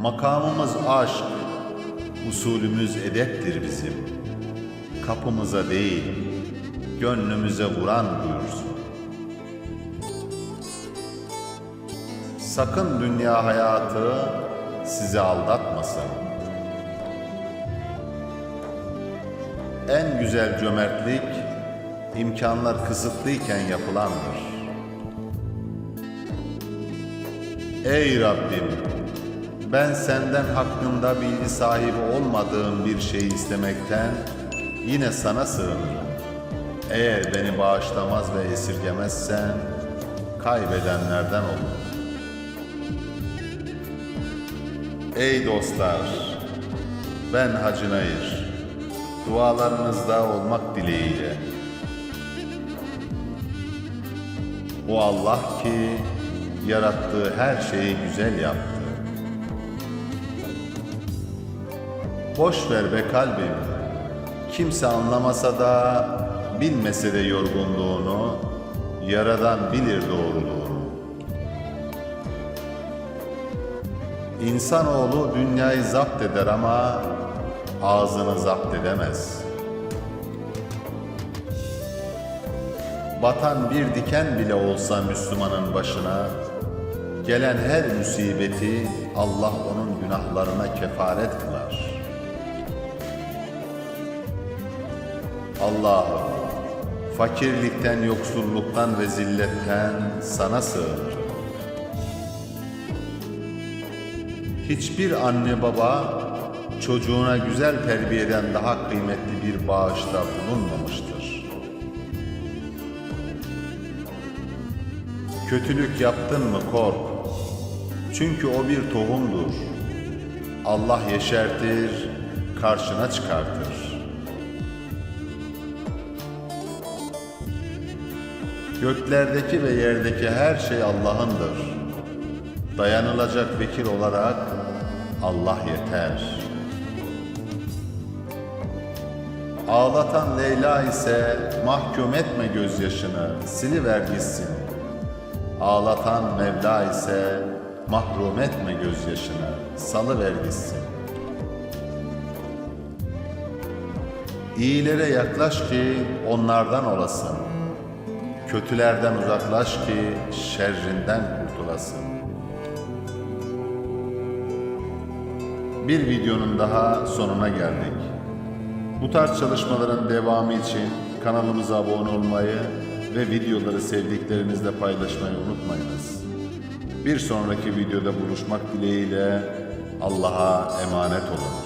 Makamımız aşk, usulümüz edeptir bizim. Kapımıza değil, gönlümüze vuran buyursun. Sakın dünya hayatı sizi aldatmasın. En güzel cömertlik imkanlar kısıtlıyken yapılandır. Ey Rabbim, ben senden hakkında bilgi sahibi olmadığım bir şey istemekten yine sana sığınırım. Eğer beni bağışlamaz ve esirgemezsen kaybedenlerden olurum. Ey dostlar, ben Hacı Nayır, dualarınızda olmak dileğiyle. O Allah ki yarattığı her şeyi güzel yaptı. Boş ver be kalbim, kimse anlamasa da bilmese de yorgunluğunu, Yaradan bilir doğruluğunu. İnsanoğlu dünyayı zapt eder ama ağzını zapt edemez. Batan bir diken bile olsa Müslümanın başına, gelen her musibeti Allah onun günahlarına kefaret kılar. Allah'ım, fakirlikten, yoksulluktan ve zilletten sana sığınırım. Hiçbir anne baba çocuğuna güzel terbiyeden daha kıymetli bir bağışta bulunmamıştır. Kötülük yaptın mı kork. Çünkü o bir tohumdur. Allah yeşertir, karşına çıkartır. Göklerdeki ve yerdeki her şey Allah'ındır. Dayanılacak vekil olarak Allah yeter. Ağlatan Leyla ise mahkum etme gözyaşını, siliver gitsin. Ağlatan Mevla ise mahrum etme gözyaşını, salıver gitsin. İyilere yaklaş ki onlardan olasın. Kötülerden uzaklaş ki şerrinden kurtulasın. Bir videonun daha sonuna geldik. Bu tarz çalışmaların devamı için kanalımıza abone olmayı ve videoları sevdiklerinizle paylaşmayı unutmayınız. Bir sonraki videoda buluşmak dileğiyle Allah'a emanet olunuz.